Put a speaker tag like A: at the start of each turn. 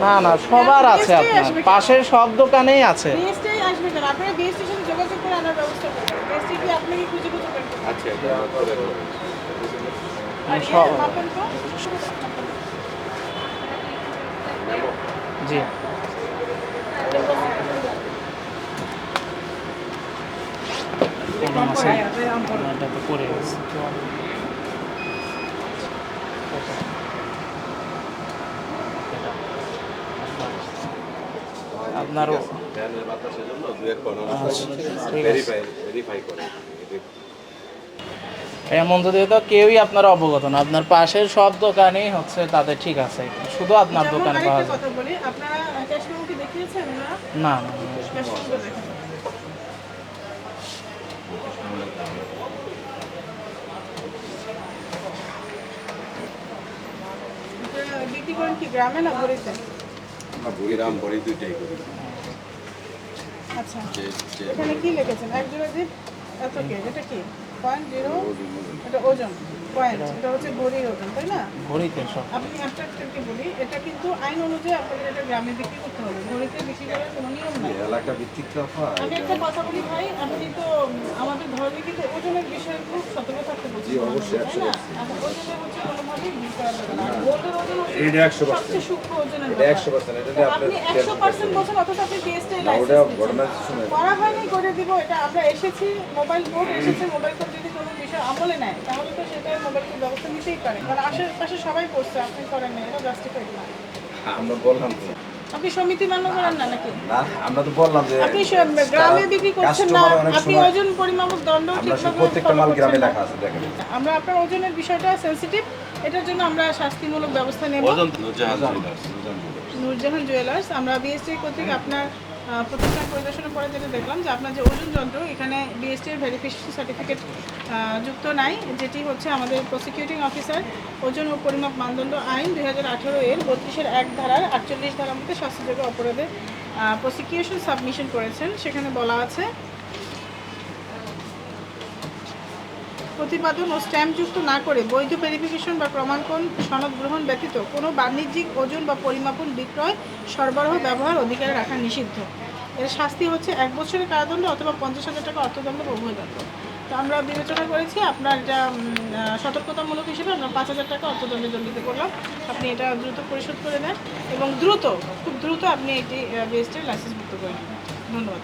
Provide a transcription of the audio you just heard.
A: না না সবার আছে আপনার। পাশের সব দোকানেই আছে।
B: বিএসটি আসবে কেন? আপনারা বিএসটির সাথে যোগাযোগ করে আনার ব্যবস্থা করবেন বিএসটি কি আপনাকে খুঁজে খুঁজে বের করবে
C: আচ্ছা এটা করে দেবো।
B: আর
A: সব-
B: ইয়ে মাপেন তো
A: জি প্রবলেম আছে এটা তো করে গেছে আপনারও
C: ফ্যানের বাতাসের জন্য দু এক কোনো
A: আচ্ছা, ঠিক আছে।
C: ভেরিফাই ভেরিফাই করে।
A: এমন যদি তো কেউই আপনার অবগত না। আপনার পাশের সব দোকানেই হচ্ছে তাদের ঠিক আছে। শুধু আপনার দোকানে পাওয়া যায়।
B: কথা বলি আপনারা ক্যাশমেমোকে দেখিয়েছেন না?
A: না না
B: গ্রামে
C: বড়ি দুইটাই করি।
B: আচ্ছা। এখানে কি লিখেছেন? এক জোড়া জিপ এত কে? এটা কি? পয়েন্ট জিরো এটা ওজন পয়েন্ট এটা হচ্ছে বড়ির ওজন তাই না?
A: ঘড়িতে সব।
B: আপনি একটা বলি এটা কিন্তু আইন অনুযায়ী আপনাদের এটা গ্রামে বিক্রি করতে হবে। ঘড়িতে বিক্রি করার কোনো নিয়ম নাই।
C: এলাকা ভিত্তিক
B: আমি একটা কথা বলি ভাই আপনি তো আমাদের ধর্মে কিন্তু ওজনের বিষয়ে খুব সতর্ক
C: জি, অবশ্যই,
B: করা যাবে না। আর গোল্ডের ওজন হচ্ছে
C: এটা 100%
B: সবচেয়ে সূক্ষ্ম ওজনের
C: এটা
B: ব্যাপার।
C: 100% এটা
B: তো
C: নিয়ে
B: আপনি
C: আপনার
B: একশো পার্সেন্ট বলছেন অথচ আপনি পিএসটি
C: ওটা ঘটনা শুনে
B: করা হয়নি করে দিব এটা আমরা এসেছি মোবাইল বোর্ড এসেছে মোবাইল কোড যদি কোনো বিষয় আমলে নেয় তাহলে তো সেটা মোবাইল কোড ব্যবস্থা নিতেই পারে। কারণ আশেপাশে সবাই করছে আপনি করেন না এটা জাস্টিফাইড না।
C: আমরা বললাম তো।
B: আপনি সমিতি মান্য করেন না নাকি?
C: না আমরা তো বললাম যে
B: আপনি গ্রামে বিক্রি করছেন না আপনি ওজন পরিমাপক দণ্ড ঠিকভাবে
C: প্রত্যেকটা মাল গ্রামে লেখা আছে দেখেন।
B: আমরা আপনার ওজনের বিষয়টা সেনসিটিভ এটার জন্য আমরা শাস্তিমূলক ব্যবস্থা নেব। নূরজাহান জুয়েলার্স আমরা বিএসটি কর্তৃক আপনার প্রতিষ্ঠান পরিদর্শনের পরে যেটা দেখলাম যে আপনার যে ওজন যন্ত্র, এখানে বিএসটির ভেরিফিকেশন সার্টিফিকেট যুক্ত নাই, যেটি হচ্ছে আমাদের প্রসিকিউটিং অফিসার ওজন ও পরিমাপ মানদণ্ড আইন দুই হাজার আঠেরো এর বত্রিশের এক ধারার আটচল্লিশ ধারার মধ্যে শাস্তিযোগ্য অপরাধের প্রসিকিউশন সাবমিশন করেছেন। সেখানে বলা আছে প্রতিপাদন ও স্ট্যাম্পযুক্ত না করে বৈধ ভেরিফিকেশন বা প্রমাণপণ সনদ গ্রহণ ব্যতীত কোনো বাণিজ্যিক ওজন বা পরিমাপন বিক্রয়, সরবরাহ, ব্যবহার অধিকারে রাখা নিষিদ্ধ। এর শাস্তি হচ্ছে এক বছরের কারাদণ্ড অথবা পঞ্চাশ হাজার টাকা অর্থদণ্ড বা তো আমরা বিবেচনা করেছি, আপনার এটা সতর্কতামূলক হিসেবে আমরা পাঁচ হাজার টাকা অর্থদণ্ডে দণ্ডিত করলাম। আপনি এটা দ্রুত পরিশোধ করে দেন এবং দ্রুত, খুব দ্রুত আপনি এটি বিএসটির লাইসেন্স মুক্ত করে নেবেন ধন্যবাদ।